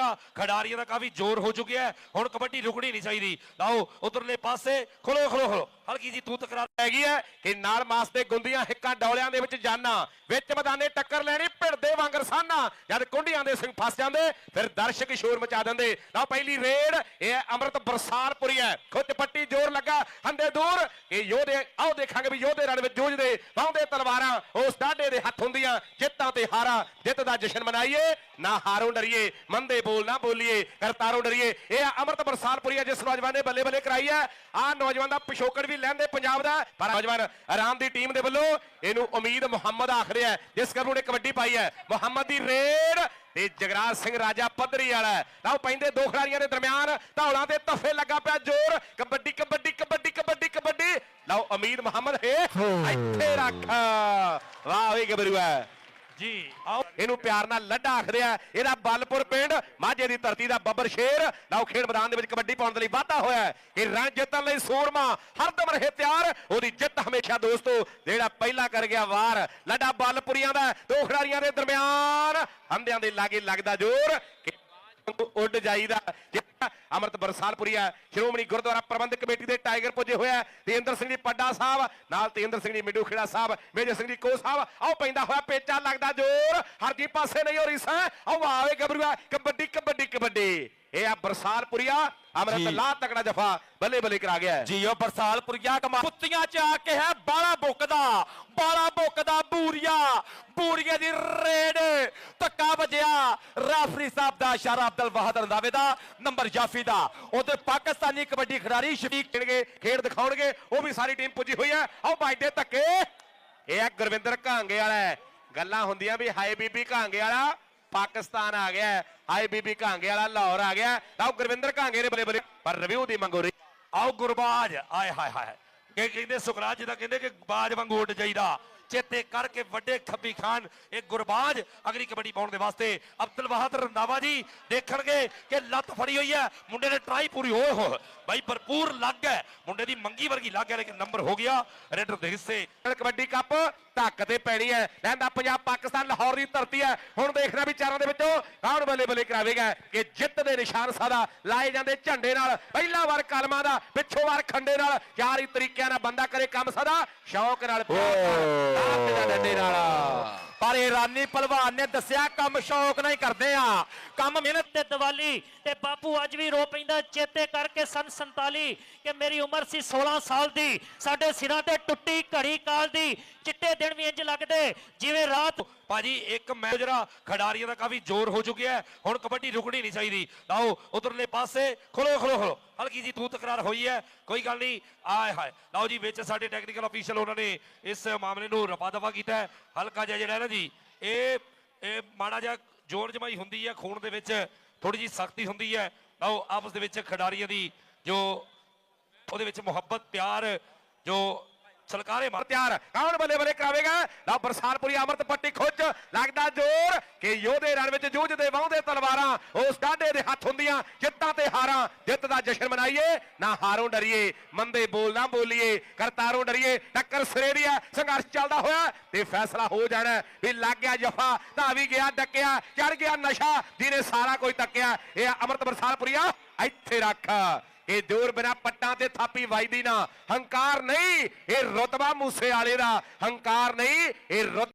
ਜਿਹੜਾ ਖਿਡਾਰੀਆਂ ਦਾ ਕਾਫੀ ਜ਼ੋਰ ਹੋ ਚੁੱਕਿਆ ਹੈ। ਹੁਣ ਕਬੱਡੀ ਰੁਕਣੀ ਨਹੀਂ ਚਾਹੀਦੀ। ਲਾਓ, ਉਧਰਲੇ ਪਾਸੇ ਖਲੋ ਖਲੋ ਖਲੋ। ਹਲਕੀ ਜੀ ਤੂੰ ਤਕਰਾਰ ਹੈਗੀ ਹੈ ਕਿ ਨਾਲ ਮਾਸ ਦੇ ਗੁੰਦੀਆਂ ਹਿੱਕਾਂ ਡੌਲਿਆਂ ਦੇ ਵਿੱਚ ਜਾਨਾ। ਵਿੱਚ ਮੈਦਾਨੇ ਟੱਕਰ ਲੈਣੀ ਭਿੜਦੇ ਵਾਂਗਰ ਸਾਨਾ ਜਦ ਕੁੰਡੀਆਂ ਦੇ ਸਿੰਘ ਫਸ ਜਾਂਦੇ, ਫਿਰ ਦਰਸ਼ਕ ਸ਼ੋਰ ਮਚਾ ਦਿੰਦੇ। ਲਓ, ਪਹਿਲੀ ਰੇਡ, ਇਹ ਹੈ ਅੰਮ੍ਰਿਤ ਬਰਸਾਲਪੁਰੀ ਹੈ। ਖੁੱਚ ਪੱਟੀ ਜ਼ੋਰ ਲੱਗਾ, ਹੰਦੇ ਦੂਰ। ਇਹ ਯੋਧੇ, ਆਓ ਦੇਖਾਂਗੇ ਵੀ ਯੋਧੇ ਰਣ ਵਿੱਚ ਜੂਝਦੇ। ਵਾਹੁੰਦੇ ਤਲਵਾਰਾਂ, ਉਸ ਡਾਢੇ ਦੇ ਹੱਥ ਹੁੰਦੀਆਂ, ਜਿੱਤਾਂ ਤੇ ਹਾਰਾਂ। ਜਿੱਤ ਦਾ ਜਸ਼ਨ ਮਨਾਈਏ, ਨਾ ਹਾਰੋਂ ਡਰੀਏ। ਮੰਦੇ ਬੋਲ ਨਾ ਬੋਲੀਏ ਕਰਤਾਰੋਂ ਡਰੀਏ। ਇਹ ਹੈ ਅੰਮ੍ਰਿਤ ਬਰਸਾਲਪੁਰੀ ਹੈ ਜਿਸ ਨੌਜਵਾਨ ਨੇ ਬੱਲੇ ਬੱਲੇ ਕਰਾਈ ਹੈ ਆਹ ਨੌਜਵਾਨ ਦਾ ਪਿਛੋਕੜ ਵੀ ਲੈਂਦੇ ਪੰਜਾਬ ਦਾ। ਪਰ ਨੌਜਵਾਨ ਆਰਾਮ ਦੀ ਟੀਮ ਦੇ ਵੱਲੋਂ ਇਹਨੂੰ ਉਮੀਦ ਮੁਹੰਮਦ ਆਖਦੇ ਆ ਜਿਸ ਕਰ ਉਹਨੇ ਕਬੱਡੀ ਪਾਈ ਹੈ। ਮੁਹੰਮਦ ਦੀ ਰੇਡ ਤੇ ਜਗਰਾਜ ਸਿੰਘ ਰਾਜਾ ਪੱਧਰੀ ਵਾਲਾ ਹੈ। ਲਓ ਪੈਂਦੇ ਦੋ ਖਿਡਾਰੀਆਂ ਦੇ ਦਰਮਿਆਨ ਧੌਲਾਂ ਤੇ ਤਫੇ ਲੱਗਾ ਪਿਆ ਜ਼ੋਰ। ਕਬੱਡੀ ਕਬੱਡੀ ਕਬੱਡੀ ਕਬੱਡੀ ਕਬੱਡੀ। ਲਓ ਉਮੀਦ ਮੁਹੰਮਦ ਹੈ। ਇੱਥੇ ਰੱਖ। ਵਾਹ ਗੱਭਰੂ ਹੈ। ਜੀ। ਆਓ, ਇਹਨੂੰ ਪਿਆਰ ਨਾਲ ਲੱਡਾ ਆਖਦੇ ਆ। ਇਹਦਾ ਬਲਪੁਰ ਪਿੰਡ, ਮਾਝੇ ਦੀ ਧਰਤੀ ਦਾ ਬੱਬਰ ਸ਼ੇਰ। ਲਓ, ਖੇਡ ਮੈਦਾਨ ਦੇ ਵਿੱਚ ਕਬੱਡੀ ਪਾਉਣ ਦੇ ਲਈ ਵਾਧਾ ਹੋਇਆ ਇਹ ਕਿ ਰਨ ਜਿੱਤਣ ਲਈ ਸੂਰਮਾ ਹਰਦਮ ਰਹੇ ਤਿਆਰ। ਉਹਦੀ ਜਿੱਤ ਹਮੇਸ਼ਾ ਦੋਸਤੋ, ਜਿਹੜਾ ਪਹਿਲਾ ਕਰ ਗਿਆ ਵਾਰ। ਲੱਡਾ ਬਲਪੁਰੀਆਂ ਦਾ, ਦੋ ਖਿਡਾਰੀਆਂ ਦੇ ਦਰਮਿਆਨ। ਹੰਦਿਆਂ ਦੇ ਲਾਗੇ ਲੱਗਦਾ ਜ਼ੋਰ। ਉੱਡ ਜਾਈਦਾ ਜਿਹੜਾ ਅਮਰਤ ਬਰਸਾਲਪੁਰੀਆ ਸ਼੍ਰੋਮਣੀ ਗੁਰਦੁਆਰਾ ਪ੍ਰਬੰਧਕ ਕਮੇਟੀ ਦੇ ਟਾਈਗਰ ਪੁੱਜੇ ਹੋਇਆ ਤੇਂਦਰ ਸਿੰਘ ਜੀ ਪੱਡਾ ਸਾਹਿਬ ਨਾਲ ਤੇਂਦਰ ਸਿੰਘ ਜੀ ਮਿੰਡੂ ਖੇੜਾ ਸਾਹਿਬ ਮੇਜਰ ਸਿੰਘ ਜੀ ਕੋ ਸਾਹਿਬ ਆਓ ਪੈਂਦਾ ਹੋਇਆ ਪੇਚਾ ਲੱਗਦਾ ਜ਼ੋਰ ਹਰਜੀ ਪਾਸੇ ਨਹੀਂ ਹੋ ਰਹੀ ਸੈ ਆਓ ਆਵੇ ਗੱਭਰੂਆ ਕਬੱਡੀ ਕਬੱਡੀ ਕਬੱਡੀ ਇਹ ਆ ਬਰਸਾਲਪੁਰੀਆ ਅਮਰਤ ਜੀ। ਲਾ ਤਕੜਾ ਜਫਾ ਬੱਲੇ ਬੱਲੇ ਕਰਾ ਗਿਆ ਹੈ। ਜੀਓ ਬਰਸਾਲਪੁਰੀਆ ਕਮਾ ਕੁੱਤੀਆਂ ਚ ਆ ਕੇ ਹੈ ਬਾਲਾ ਬੁੱਕਦਾ ਬਾਲਾ ਬੁੱਕਦਾ ਬੂਰੀਆ ਬੂਰੀਏ ਦੀ ਰੇਡ ਧੱਕਾ ਰੈਫਰੀ ਸਾਹਿਬ ਦਾ ਇਸ਼ਾਰਾ ਅਬਦੁਲ ਵਾਹਦ ਰੰਦਾਵੇ ਦਾ, ਨੰਬਰ ਜਾਫੀ ਦਾ। ਉਧਰ ਪਾਕਿਸਤਾਨੀ ਕਬੱਡੀ ਖਿਡਾਰੀ ਸ਼ਫੀਕ ਖੇਡਣਗੇ, ਖੇਡ ਦਿਖਾਉਣਗੇ, ਉਹ ਵੀ ਸਾਰੀ ਟੀਮ ਪੁੱਜੀ ਹੋਈ ਹੈ। ਆਓ ਬਾਈਡੇ ਧੱਕੇ। ਇਹ ਆ ਗੁਰਵਿੰਦਰ ਘਾਂਗੇ ਵਾਲਾ ਗੱਲਾਂ ਹੁੰਦੀਆਂ ਵੀ ਹਾਏ ਬੀਬੀ ਘਾਂਗੇ ਵਾਲਾ, ਪਾਕਿਸਤਾਨ ਆ ਗਿਆ ਹੈ। ਹਾਏ ਬੀਬੀ ਘਾਂਗੇ ਵਾਲਾ, ਲਾਹੌਰ ਆ ਗਿਆ ਆਓ ਗੁਰਵਿੰਦਰ ਘਾਂਗੇ ਨੇ ਬਲੇ ਬਲੇ ਪਰ ਰਿਵਿਊ ਦੀ ਮੰਗੋ ਰਹੀ। ਆਓ ਗੁਰਬਾਜ, ਆਏ ਹਾਏ ਹਾਏ ਕਿ ਕਹਿੰਦੇ ਸੁਖਰਾਜ ਜਿਹਦਾ ਕਹਿੰਦੇ ਕਿ ਬਾਜ ਵਾਂਗੂ ਉੱਡ ਜਾਈਦਾ। ਚੇਤੇ ਕਰਕੇ ਵੱਡੇ ਖੱਬੀ ਖਾਨ, ਇਹ ਗੁਰਬਾਜ ਅਗਲੀ ਕਬੱਡੀ ਪਾਉਣ ਦੇ ਵਾਸਤੇ। ਅਬਦੁਲ ਵਾਹਦ ਰੰਦਾਵਾ ਜੀ ਦੇਖਣਗੇ ਕਿ ਲੱਤ ਫੜੀ ਹੋਈ ਹੈ, ਮੁੰਡੇ ਨੇ ਟਰਾਈ ਪੂਰੀ ਹੋਏ ਹੋ ਬਾਈ ਭਰਪੂਰ ਲੱਗ ਹੈ, ਮੁੰਡੇ ਦੀ ਮੰਗੀ ਵਰਗੀ ਲੱਗ ਹੈ, ਲੇਕਿਨ ਨੰਬਰ ਹੋ ਗਿਆ ਰੇਡਰ ਦੇ ਹਿੱਸੇ। ਕਬੱਡੀ ਕੱਪ ਧੱਕ ਤੇ ਪੈਣੀ ਹੈ। ਲੈਂਦਾ ਪੰਜਾਬ, ਪਾਕਿਸਤਾਨ, ਲਾਹੌਰ ਦੀ ਧਰਤੀ ਹੈ। ਹੁਣ ਦੇਖਣਾ ਵੀ ਚਾਰਾਂ ਦੇ ਵਿੱਚੋਂ ਕੌਣ ਬੱਲੇ ਬੱਲੇ ਕਰਾਵੇਗਾ ਕਿ ਜਿੱਤ ਦੇ ਨਿਸ਼ਾਨ ਸਾਦਾ ਲਾਏ ਜਾਂਦੇ ਝੰਡੇ ਨਾਲ। ਪਹਿਲਾ ਵਾਰ ਕਲਮਾਂ ਦਾ, ਪਿੱਛੋਂ ਵਾਰ ਖੰਡੇ ਨਾਲ। ਚਾਰ ਹੀ ਤਰੀਕਿਆਂ ਨਾਲ ਬੰਦਾ ਕਰੇ ਕੰਮ ਸਦਾ ਸ਼ੌਕ ਨਾਲ ਪਿਆਰ ਨਾਲ ਡੰਡੇ ਨਾਲ। ਪਰ ਇਰਾਨੀ ਪਹਿਲਵਾਨ ਨੇ ਦੱਸਿਆ ਕੰਮ ਸ਼ੌਕ ਨਾਲ ਹੀ ਕਰਦੇ ਆ। ਕੰਮ ਮਿਹਨਤ ਤੇ ਦੀਵਾਲੀ ਤੇ ਬਾਪੂ ਅੱਜ ਵੀ ਰੋ ਪੈਂਦਾ, ਚੇਤੇ ਕਰਕੇ ਸਨ 47 ਕਿ ਮੇਰੀ ਉਮਰ ਸੀ 16 ਸਾਲ ਦੀ। ਸਾਡੇ ਸਿਰਾਂ ਤੇ ਟੁੱਟੀ ਘੜੀ ਕਾਲ ਦੀ। ਚਿੱਟੇ ਦਿਨ ਵੀ ਇੰਜ ਲੱਗਦੇ, ਜਿਵੇਂ ਰਾਤ। ਭਾਜੀ, ਇੱਕ ਮੈਚ ਜਿਹੜਾ ਖਿਡਾਰੀਆਂ ਦਾ ਕਾਫੀ ਜ਼ੋਰ ਹੋ ਚੁੱਕਿਆ ਹੁਣ ਕਬੱਡੀ ਰੁਕਣੀ ਨਹੀਂ ਚਾਹੀਦੀ। ਲਓ ਉਧਰਲੇ ਪਾਸੇ, ਖੋਲੋ, ਖਲੋ ਖਲੋ। ਹਲਕੀ ਜੀ ਤੂੰ ਤਕਰਾਰ ਹੋਈ ਹੈ, ਕੋਈ ਗੱਲ ਨਹੀਂ। ਆਏ ਹਾਏ। ਲਓ ਜੀ, ਵਿੱਚ ਸਾਡੇ ਟੈਕਨੀਕਲ ਅਫੀਸ਼ੀਅਲ ਉਹਨਾਂ ਨੇ ਇਸ ਮਾਮਲੇ ਨੂੰ ਰਫਾ ਦਫਾ ਕੀਤਾ ਹੈ। ਹਲਕਾ ਜਿਹਾ ਜਿਹੜਾ ਨਾ ਜੀ, ਇਹ ਇਹ ਮਾੜਾ ਜਿਹਾ ਜੋਰ ਜਮਾਈ ਹੁੰਦੀ ਹੈ, ਖੂਨ ਦੇ ਵਿੱਚ ਥੋੜੀ ਜੀ ਸਖਤੀ ਹੁੰਦੀ ਹੈ। ਲਓ, ਆਪਸ ਦੇ ਵਿੱਚ ਖਿਡਾਰੀਆਂ ਦੀ ਜੋ ਉਹਦੇ ਵਿੱਚ ਮੁਹੱਬਤ, ਪਿਆਰ, ਜੋ ਛਲਕਾਰੇ ਮਾਰ ਤਿਆਰ। ਕੌਣ ਬੱਲੇ ਬੱਲੇ ਕਰਾਵੇਗਾ? ਲਓ ਬਰਸਾਲਪੁਰੀ ਅਮਰਤ ਪੱਟੀ ਖੁੱਚ, ਲੱਗਦਾ ਜ਼ੋਰ ਕਿ ਯੋਧੇ ਰਣ ਵਿੱਚ ਜੂਝਦੇ ਵਾਹੁੰਦੇ ਤਲਵਾਰਾਂ। ਉਸ ਡਾਢੇ ਦੇ ਹੱਥ ਹੁੰਦੀਆਂ ਜਿੱਤਾਂ ਤੇ ਹਾਰਾਂ, ਜਿੱਤ ਦਾ ਜਸ਼ਨ ਮਨਾਈਏ। ਨਾ ਹਾਰੋਂ ਡਰੀਏ, ਮੰਦੇ ਬੋਲ ਨਾ ਬੋਲੀਏ, ਕਰਤਾਰੋਂ ਡਰੀਏ, ਟੱਕਰ ਸਿਰੇ ਦੀ ਹੈ ਸੰਘਰਸ਼ ਚੱਲਦਾ ਹੋਇਆ, ਤੇ ਫੈਸਲਾ ਹੋ ਜਾਣਾ ਵੀ ਲੱਗ ਗਿਆ ਜਫਾ, ਤਾਂ ਵੀ ਗਿਆ ਡੱਕਿਆ, ਚੜ ਗਿਆ ਨਸ਼ਾ, ਜਿਹਨੇ ਸਾਰਾ ਕੋਈ ਤੱਕਿਆ ਇਹ ਅਮਰਤ ਬਰਸਾਲਪੁਰੀਆ ਇੱਥੇ ਰੱਖ। ਇਹ ਦੂਰ ਬਿਨਾ ਪੱਟਾਂ ਤੇ ਥਾਪੀ ਵੱਜਦੀ ਨਾ, ਹੰਕਾਰ ਨਹੀਂ, ਇਹ ਰਤਬਾ ਮੂਸੇ ਵਾਲੇ ਦਾ, ਹੰਕਾਰ ਨਹੀਂ, ਇਹ ਰੁਤ